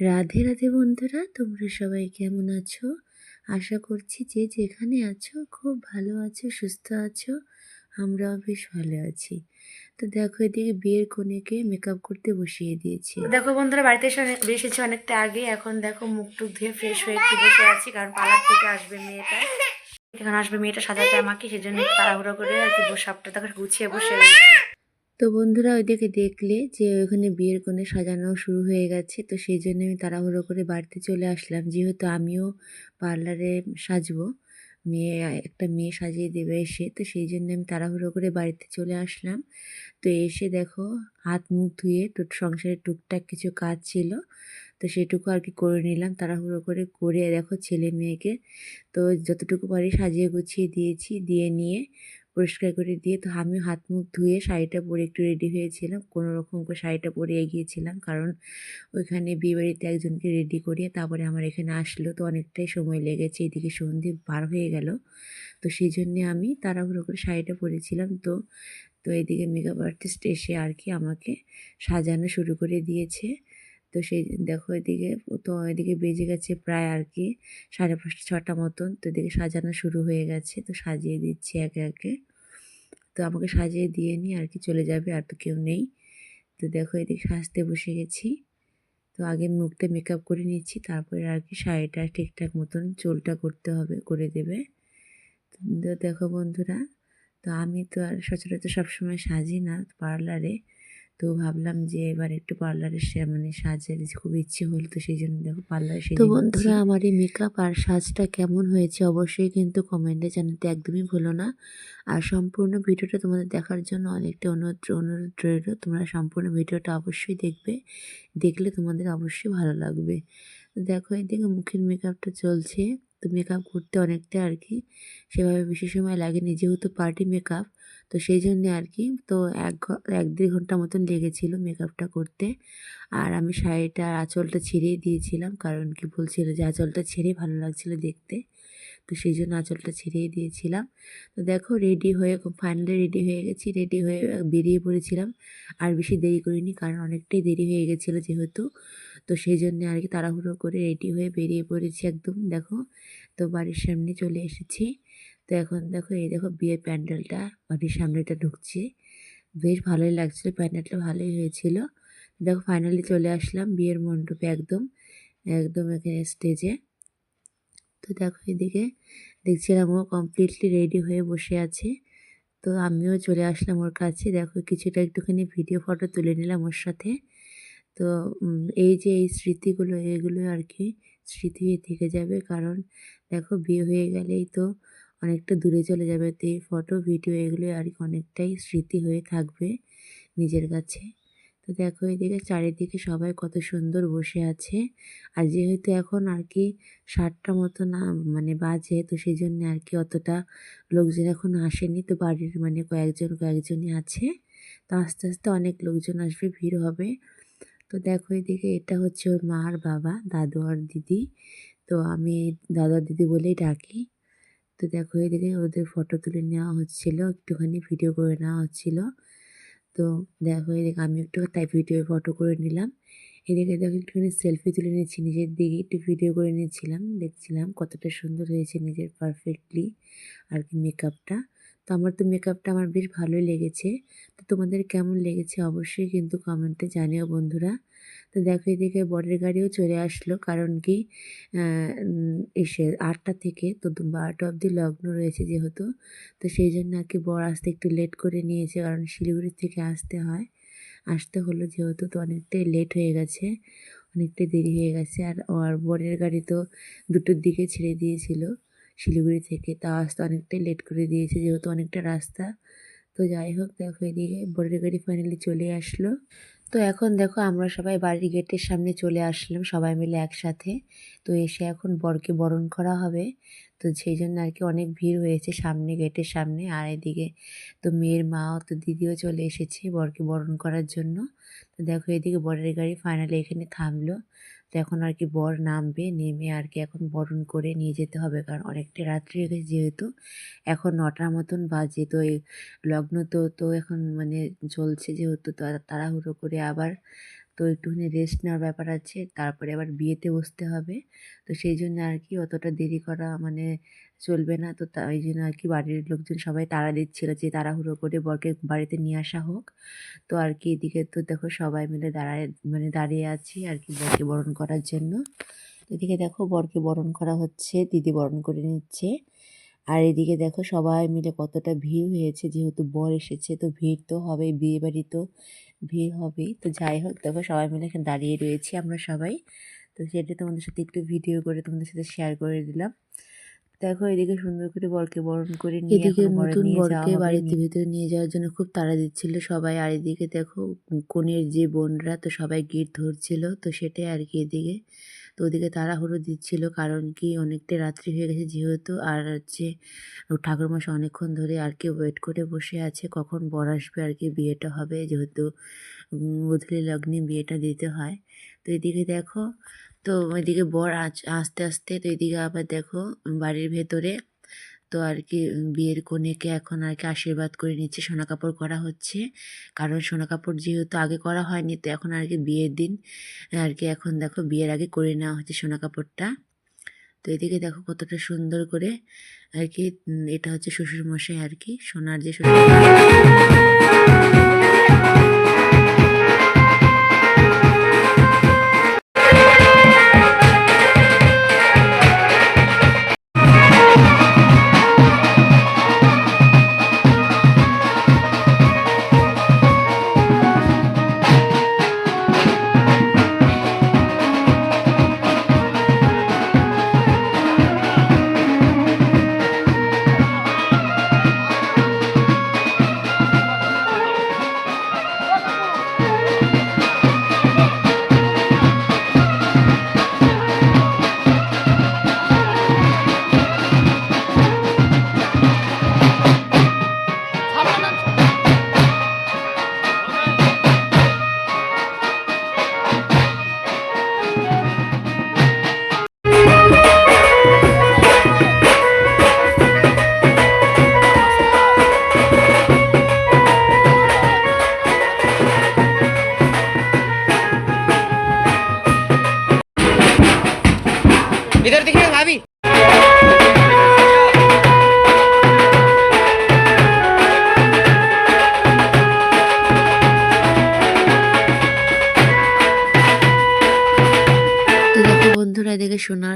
রাধে রাধে বন্ধুরা, তোমরা সবাই কেমন আছো? আশা করছি যে যেখানে আছো, খুব ভালো আছো, সুস্থ আছো, আমরাও বেশ ভালো আছি। তো দেখো, এদিকে বিয়ের কনেকে মেকআপ করতে বসিয়ে দিয়েছি। দেখো বন্ধুরা, বাড়িতে এসে এসেছি অনেকটা আগে, এখন দেখো মুখ টুক ধুয়ে ফ্রেশ হয়ে একটু বসে আছি, কারণ পার্লার থেকে আসবে মেয়েটা। এখানে আসবে মেয়েটা সাজাতে আমাকে, সেজন্য তাড়াহুড়ো করে আর কি বসাবটা দেখো গুছিয়ে বসে রয়েছি। তো বন্ধুরা ওইদিকে দেখলে যে ওখানে বিয়ের কোণে সাজানো শুরু হয়ে গেছে, তো সেই জন্য আমি তাড়াহুড়ো করে বাড়িতে চলে আসলাম। যেহেতু আমিও পার্লারে সাজবো, মেয়ে, একটা মেয়ে সাজিয়ে দেবে এসে, তো সেই জন্য আমি তাড়াহুড়ো করে বাড়িতে চলে আসলাম। তো এসে দেখো হাত মুখ ধুয়ে টুক সংসারের টুকটাক কিছু কাজ ছিল, তো সেটুকু আর কি করে নিলাম, তাড়াহুড়ো করে করে দেখো ছেলে মেয়েকে তো যতটুকু পারি সাজিয়ে গুছিয়ে দিয়েছি, দিয়ে নিয়ে পরিষ্কার করে দিয়ে তো আমিও হাত মুখ ধুয়ে শাড়িটা পরে একটু রেডি হয়েছিলাম। কোনো রকম করে শাড়িটা পরে এগিয়েছিলাম কারণ ওইখানে বিয়েবাড়িতে একজনকে রেডি করিয়ে তারপরে আমার এখানে আসলো। তো অনেকটাই সময় লেগেছে, এদিকে সন্ধে পার হয়ে গেল। তো সেই জন্যে আমি তাড়াহুড়ো করে শাড়িটা পরেছিলাম। তো তো এদিকে মেকআপ আর্টিস্ট এসে আর কি আমাকে সাজানো শুরু করে দিয়েছে। তো সেই দেখো এদিকে, তো এদিকে বেজে গেছে প্রায় আর কি সাড়ে পাঁচটা, ছটা মতন। তো এদিকে সাজানো শুরু হয়ে গেছে। তো সাজিয়ে দিচ্ছি একে একে। তো আমাকে সাজিয়ে দিয়ে নিয়ে আর কি চলে যাবে, আর তো কেউ নেই। তো দেখো এদিকে সাজতে বসে গেছি। তো আগে মুখটা মেকআপ করে নিচ্ছি, তারপরে আর কি শাড়িটা ঠিকঠাক মতন চুলটা করতে হবে, করে দেবে। তো দেখো বন্ধুরা, তো আমি তো আর সচরাচর সবসময় সাজি না পার্লারে। তো ভাবলাম যে এবার একটু পার্লারের সে মানে সাজের খুব ইচ্ছে হলো তো সেই জন্য দেখো পার্লারে সে তো বন্ধুরা আমার এই মেকআপ আর সাজটা কেমন হয়েছে অবশ্যই কিন্তু কমেন্টে জানাতে একদমই ভুলো না। আর সম্পূর্ণ ভিডিওটা তোমাদের দেখার জন্য অনেকটা অনুরোধ অনুরোধ রইল। তোমরা সম্পূর্ণ ভিডিওটা অবশ্যই দেখবে দেখলে তোমাদের অবশ্যই ভালো লাগবে। দেখো এদিকে মুখের মেকআপটা চলছে। তো মেকআপ করতে অনেকটা আর কি, সেভাবে বেশি সময় লাগেনি যেহেতু পার্টি মেকআপ তো সেই জন্যে আর কি, তো এক এক দেড় ঘণ্টা মতন লেগেছিল মেকআপটা করতে। আর আমি শাড়িটা আঁচলটা ছেড়েই দিয়েছিলাম, কারণ কি বলছিল যে আঁচলটা ছেড়ে ভালো লাগছিল দেখতে। তো সেই জন্য আঁচলটা ছেড়েই দিয়েছিলাম। তো দেখো রেডি হয়ে ফাইনালি রেডি হয়ে গেছি রেডি হয়ে বেরিয়ে পড়েছিলাম। আর বেশি দেরি করিনি কারণ অনেকটাই দেরি হয়ে গেছিল যেহেতু। তো সেই জন্য আর কি তাড়াহুড়ো করে রেডি হয়ে বেরিয়ে পড়েছি একদম। দেখো তো বাড়ির সামনে চলে এসেছি। তো এখন দেখো, এই দেখো বিয়ের প্যান্ডেলটা বাড়ির সামনেটা ঢুকছে। বেশ ভালোই লাগছিল, প্যান্ডেলটা ভালোই হয়েছিল। দেখো ফাইনালি চলে আসলাম বিয়ের মণ্ডপে একদম একদম এখানে স্টেজে তো দেখো এদিকে দেখছিলাম ও কমপ্লিটলি রেডি হয়ে বসে আছে। তো আমিও চলে আসলাম ওর কাছে। দেখো কিছুটা একটুখানি ভিডিও ফটো তুলে নিলাম ওর সাথে। তো এই যে এই স্মৃতিগুলো, এগুলো আর কি স্মৃতি থেকে যাবে। কারণ দেখো বিয়ে হয়ে গেলেই তো অনেকটা দূরে চলে যাবে। তো এই ফটো ভিডিও এগুলো আর কি অনেকটাই স্মৃতি হয়ে থাকবে নিজের কাছে। তো দেখো এদিকে চারিদিকে সবাই কত সুন্দর বসে আছে। আর যেহেতু এখন আর কি সাতটা মতো না মানে বাজে, তো সেই জন্য আর কি অতটা লোকজন এখন আসেনি। তো বাড়ির মানে কয়েকজন কয়েকজনই আছে। তো আস্তে আস্তে অনেক লোকজন আসবে, ভিড় হবে। তো দেখো এদিকে এটা হচ্ছে ওর মা আর বাবা, দাদু আর দিদি। তো আমি দাদা দিদি বলেই ডাকি। তো দেখো এদিকে ওদের ফটো তুলে নেওয়া হচ্ছিল, একটুখানি ভিডিও করে নেওয়া হচ্ছিল। তো দেখো এদিকে আমি একটু তাই ভিডিও ফটো করে নিলাম। এদিকে দেখো একটুখানি সেলফি তুলে নিয়েছি নিজের দিকে একটু ভিডিও করে নিয়েছিলাম দেখছিলাম কতটা সুন্দর হয়েছে নিজের পারফেক্টলি আর কি মেকআপটা তো আমার তো মেকআপটা আমার বেশ ভালোই লেগেছে। তো তোমাদের কেমন লেগেছে অবশ্যই কিন্তু কমেন্টে জানিও বন্ধুরা। তো দেখো এদিকে বরের গাড়িও চলে আসলো, কারণ কি এসে আটটা থেকে তো বারোটা অবধি লগ্ন রয়েছে যেহেতু। তো সেই জন্য আর কি বর আসতে একটু লেট করে নিয়েছে, কারণ শিলিগুড়ি থেকে আসতে হয়। আসতে হলো যেহেতু তো অনেকটাই লেট হয়ে গেছে, অনেকটাই দেরি হয়ে গেছে। আর আর বরের গাড়ি তো দুটোর দিকে ছেড়ে দিয়েছিল। শিলিগুড়ি থেকে। তা আসতে অনেকটাই লেট করে দিয়েছে, যেহেতু অনেকটা রাস্তা। তো যাই হোক, দেখো এদিকে বরের গাড়ি ফাইনালি চলে আসলো। তো এখন দেখো আমরা সবাই বাড়ির গেটের সামনে চলে আসলাম, সবাই মিলে একসাথে। তো এসে এখন বরকে বরণ করা হবে। তো সেই জন্য আর কি অনেক ভিড় হয়েছে সামনে, গেটের সামনে। আর এদিকে তো মেয়ের মাও, তো দিদিও চলে এসেছে বরকে বরণ করার জন্য। তো দেখো এদিকে বরের গাড়ি ফাইনালি এখানে থামলো। তো এখন আর কি বর নামবে, নেমে আর কি এখন বরণ করে নিয়ে যেতে হবে। কারণ অনেকটা রাত্রি হয়ে গেছে যেহেতু। এখন নটার মতন বাজে, তো এই লগ্ন তো তো এখন মানে চলছে যেহেতু তাড়াহুড়ো করে আবার তো একটুখানি রেস্ট নেওয়ার ব্যাপার আছে। তারপরে আবার বিয়েতে বসতে হবে। তো সেই জন্য আর কি অতটা দেরি করা মানে চলবে না। তো তাই জন্য আর কি বাড়ির লোকজন সবাই তাড়া দিচ্ছিল যে তাড়াহুড়ো করে বরকে বাড়িতে নিয়ে আসা হোক। তো আর কি এদিকে তো দেখো সবাই মিলে দাঁড়ায় মানে দাঁড়িয়ে আছি আর কি বরকে বরণ করার জন্য। এদিকে দেখো বরকে বরণ করা হচ্ছে, দিদি বরণ করে নিচ্ছে। আর এদিকে দেখো সবাই মিলে কতটা ভিড় হয়েছে যেহেতু বর এসেছে তো ভিড় তো হবেই বিয়ে বাড়ি তো ভিড় হবেই। তো যাই হোক দেখো সবাই মিলে এখানে দাঁড়িয়ে রয়েছি আমরা সবাই। তো সেটা তোমাদের সাথে একটু ভিডিও করে তোমাদের সাথে শেয়ার করে দিলাম। দেখো এদিকে সুন্দর করে বরকে বরণ করে নিয়ে এদিকে নতুন বরকে বাড়িতে ভিতরে নিয়ে যাওয়ার জন্য খুব তাড়া দিচ্ছিল সবাই। আর এদিকে দেখো কনের যে বোনরা তো সবাই গিট ধরছিল তো সেটাই আর কি এদিকে তো ওদিকে তাড়াহুড়ো দিচ্ছিল কারণ কি অনেকটা রাত্রি হয়ে গেছে যেহেতু আর হচ্ছে ঠাকুরমশাই অনেকক্ষণ ধরে আর কি ওয়েট করে বসে আছে। কখন বর আসবে আর কি বিয়েটা হবে যেহেতু উম, লগ্নে বিয়েটা দিতে হয়। তো এদিকে দেখো তো ওইদিকে বর আস- আস্তে আস্তে তো এদিকে আবার দেখো বাড়ির ভেতরে তো আর কি বিয়ের কনেকে এখন আর কি আশীর্বাদ করে নিচ্ছে, সোনা কাপড় করা হচ্ছে। কারণ সোনা কাপড় যেহেতু আগে করা হয়নি, তো এখন আর কি বিয়ের দিন, আর কি এখন দেখো বিয়ের আগে করে নেওয়া হচ্ছে সোনা কাপড়টা। তো এদিকে দেখো কতটা সুন্দর করে আর কি এটা হচ্ছে শ্বশুরমশাই আর কি, সোনার যে শ্বশুর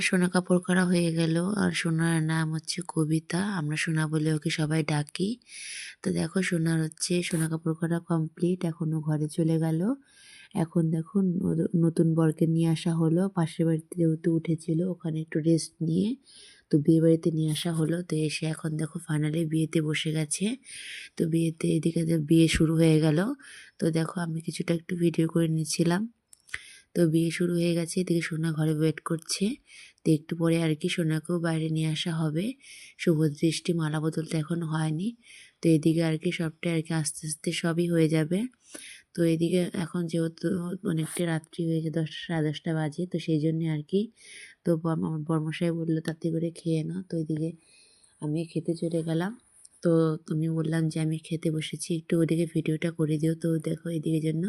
সোনার সোনা কাপড় করা হয়ে গেল। আর সোনার নাম হচ্ছে কবিতা। আমরা সোনা বলে ওকে সবাই ডাকি। তো দেখো, সোনার হচ্ছে সোনা কাপড় করা কমপ্লিট এখনও ঘরে চলে গেল। এখন দেখো নতুন বরকে নিয়ে আসা হলো। পাশের বাড়িতে যেহেতু উঠেছিল, ওখানে একটু রেস্ট নিয়ে তো বিয়ে বাড়িতে নিয়ে আসা হলো। তো এসে এখন দেখো ফাইনালি বিয়েতে বসে গেছে। তো বিয়েতে এদিকে বিয়ে শুরু হয়ে গেল। তো দেখো, আমি কিছুটা একটু ভিডিও করে নিয়েছিলাম। তো বিয়ে শুরু হয়ে গেছে, এদিকে সোনা ঘরে ওয়েট করছে। তো একটু পরে আর কি সোনাকেও বাইরে নিয়ে আসা হবে। শুভ দৃষ্টি, মালা বদল তো এখনও হয়নি। তো এদিকে আর কি সবটাই আর কি আস্তে আস্তে সবই হয়ে যাবে। তো এদিকে এখন যেহেতু অনেকটা রাত্রি হয়েছে, দশটা, সাড়ে দশটা বাজে, তো সেই জন্যে আর কি তো আমার বর্মশাই বলল তাতে করে খেয়ে নাও। তো এদিকে আমি খেতে চলে গেলাম। তো আমি বললাম যে আমি খেতে বসেছি, একটু ওদিকে ভিডিওটা করে দিও। তো দেখো এদিকে জন্য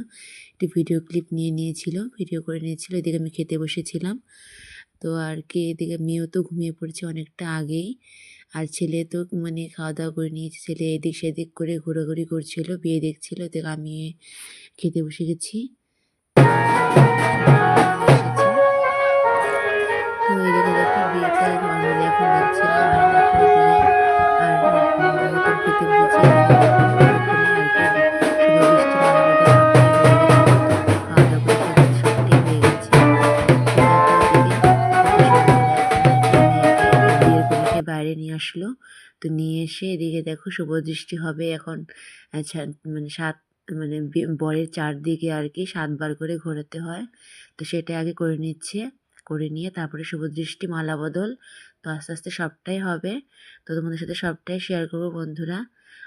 একটি ভিডিও ক্লিপ নিয়ে নিয়েছিল, ভিডিও করে নিয়েছিল, এদিকে আমি খেতে বসেছিলাম। তো আর কি, এদিকে মেয়েও তো ঘুমিয়ে পড়েছে অনেকটা আগেই। আর ছেলে তো মানে খাওয়া দাওয়া করে নিয়েছে, ছেলে এদিক সেদিক করে ঘোরাঘুরি করছিল, বিয়ে দেখছিল এদিকে আমি খেতে বসে গেছি। তো এখন দেখছিল বাইরে নিয়ে আসলো তো নিয়ে এসে এদিকে দেখো শুভ দৃষ্টি হবে। এখন মানে সাত মানে বরের চারদিকে আর কি, সাতবার করে ঘোরাতে হয়। তো সেটা আগে করে নিচ্ছে। করে নিয়ে তারপরে শুভ দৃষ্টি মালা বদল। তো আস্তে আস্তে সবটাই হবে। তো তোমাদের সাথে সবটাই শেয়ার করব, বন্ধুরা।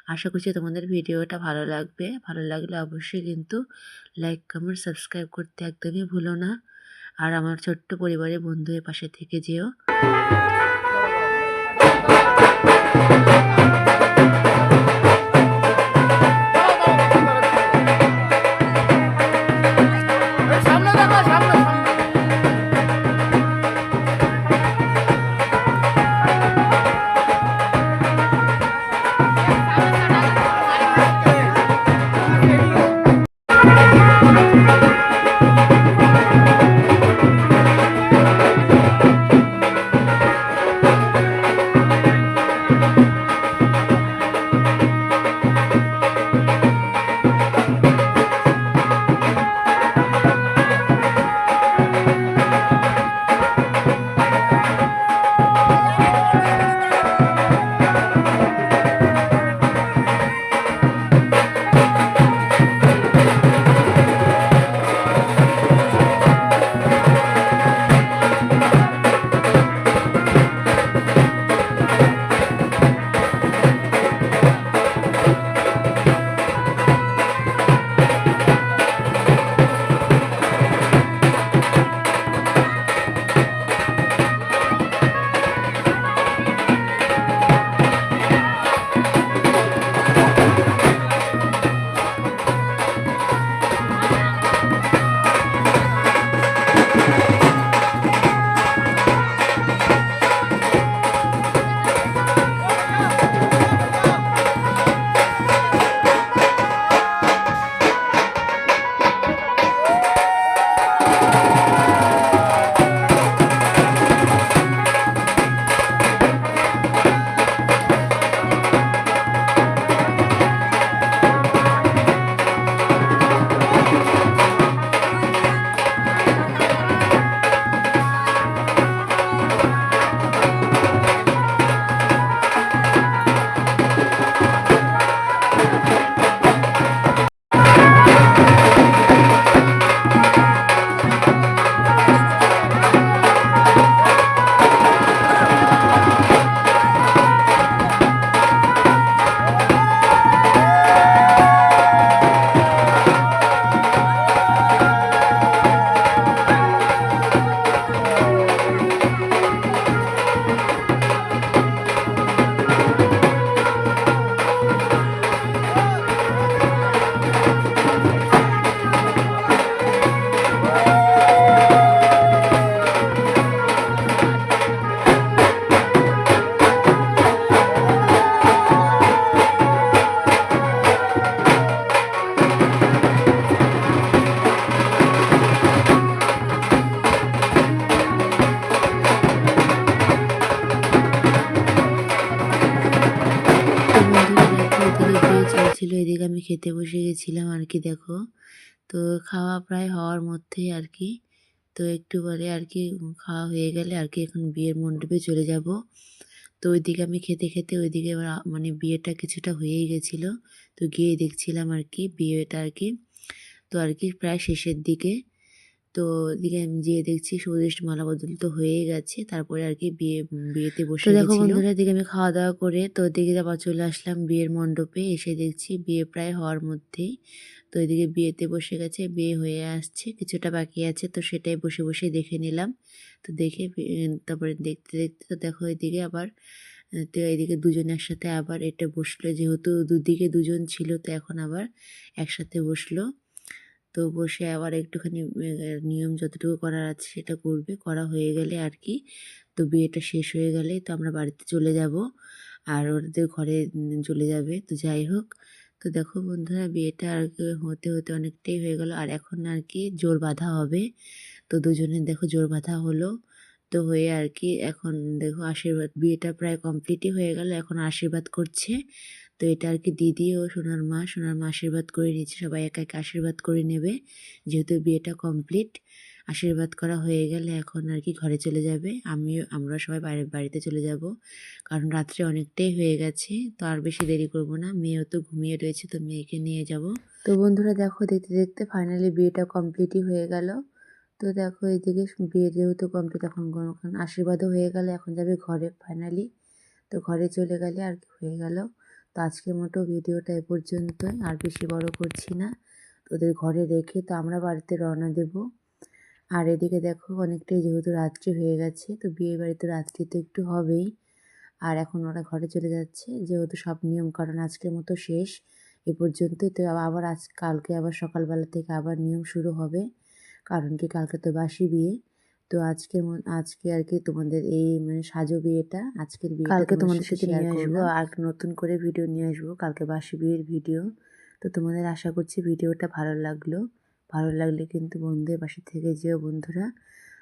আশা করছি তোমাদের ভিডিওটা ভালো লাগবে। ভালো লাগলে অবশ্যই কিন্তু লাইক কমেন্ট সাবস্ক্রাইব করতে একদমই ভুলো না। আর আমার ছোট্ট পরিবারের বন্ধুদের পাশে থেকে যেও। চলছিল এদিকে আমি খেতে বসে গেছিলাম আর কি, দেখো। তো খাওয়া প্রায় হওয়ার মধ্যেই আর কি। তো একটু পরে আর কি খাওয়া হয়ে গেলে আর কি এখন বিয়ের মণ্ডপে চলে যাব। তো ওইদিকে আমি খেতে খেতে ওইদিকে মানে বিয়েটা কিছুটা হয়েই গেছিল। তো গিয়ে দেখছিলাম আর কি বিয়েটা আর কি। তো আর কি প্রায় শেষের দিকে। তো এদিকে আমি যেয়ে দেখছি সুদৃষ্ট মালা বদল তো হয়েই গেছে। তারপরে আর কি বিয়ে বিয়েতে বসে দেখো বন্ধুরা এদিকে আমি খাওয়া দাওয়া করে তো ওদিকে আবার চলে আসলাম বিয়ের মণ্ডপে এসে দেখছি বিয়ে প্রায় হওয়ার মধ্যেই। তো এদিকে বিয়েতে বসে গেছে বিয়ে হয়ে আসছে কিছুটা বাকি আছে তো সেটাই বসে বসে দেখে নিলাম। তো দেখে তারপরে দেখতে দেখতে তো দেখো এদিকে আবার তো এদিকে দুজন একসাথে আবার এটা বসল যেহেতু দুদিকে দুজন ছিল তো এখন আবার একসাথে বসল। তো বসে আবার একটুখানি নিয়ম যতটুকু করার আছে সেটা করবে। করা হয়ে গেলে আর কি, তো বিয়েটা শেষ হয়ে গেলে তো আমরা বাড়িতে চলে যাব। আর ওদের ঘরে চলে যাবে, তো যাই হোক। তো দেখো বন্ধুরা, বিয়েটা আর হতে হতে অনেকটাই হয়ে গেল। আর এখন আর কি জোর বাঁধা হবে। তো দুজনের দেখো জোর বাঁধা হলো। তো হয়ে আর কি এখন দেখো আশীর্বাদ, বিয়েটা প্রায় কমপ্লিটই হয়ে গেল। এখন আশীর্বাদ করছে। তো এটা আর কি দিদি ও সোনার মা সোনার মা আশীর্বাদ করে নিচ্ছে সবাই একা একা আশীর্বাদ করে নেবে। যেহেতু বিয়েটা কমপ্লিট আশীর্বাদ করা হয়ে গেলে এখন আর কি ঘরে চলে যাবে। আমিও, আমরা সবাই বাইরে, বাড়িতে চলে যাব। কারণ রাত্রে অনেকটাই হয়ে গেছে, তো আর বেশি দেরি করব না। মেয়েও তো ঘুমিয়ে রয়েছে, তো মেয়েকে নিয়ে যাব। তো বন্ধুরা দেখো, দেখতে দেখতে ফাইনালি বিয়েটা কমপ্লিটই হয়ে গেল। তো দেখো এইদিকে বিয়ে যেহেতু কমপ্লিট এখন এখন আশীর্বাদও হয়ে গেল। এখন যাবে ঘরে ফাইনালি তো ঘরে চলে গেলে আর কি হয়ে গেল। তো আজকের মতো ভিডিওটা এ পর্যন্তই, আর বেশি বড় করছি না। তো ওদের ঘরে রেখে তো আমরা বাড়িতে রওনা দেব। আর এদিকে দেখো অনেকটাই যেহেতু রাত্রি হয়ে গেছে, তো বিয়ে বাড়িতে রাত্রি তো একটু হবেই। আর এখন ওরা ঘরে চলে যাচ্ছে, যেহেতু সব নিয়ম কারণ আজকের মতো শেষ, এ পর্যন্তই। তো আবার আজ, কালকে আবার সকালবেলা থেকে আবার নিয়ম শুরু হবে, কারণ কি কালকে তো বাসি বিয়ে। তো আজকের আজকে আর কি তোমাদের এই মানে সাজো বিয়েটা আজকের বিয়ে কালকে তোমাদের সাথে নিয়ে আসব আর নতুন করে ভিডিও নিয়ে আসব কালকে বাসি বিয়ের ভিডিও তো তোমাদের আশা করছি ভিডিওটা ভালো লাগল। ভালো লাগলে কিন্তু বন্ধুদের পাশে থেকে যেও বন্ধুরা।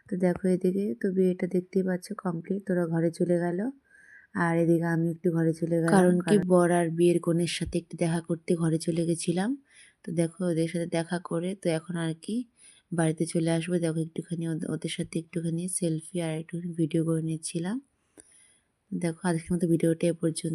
তো দেখো এদিকে তো বিয়েটা দেখতেই পাচ্ছ কমপ্লিট তোরা ঘরে চলে গেল। আর এদিকে আমি একটু ঘরে চলে গেলাম কারণ কি বর আর বিয়ের কনের সাথে একটু দেখা করতে ঘরে চলে গেছিলাম। তো দেখো ওদের সাথে দেখা করে তো এখন আর কি বাড়িতে চলে আসব। দেখো একটুখানি ওদের- সাথে একটুখানি সেলফি আর একটুখানি ভিডিও করে নিচ্ছিলাম। দেখো আজকের মতো ভিডিওটা এ পর্যন্ত।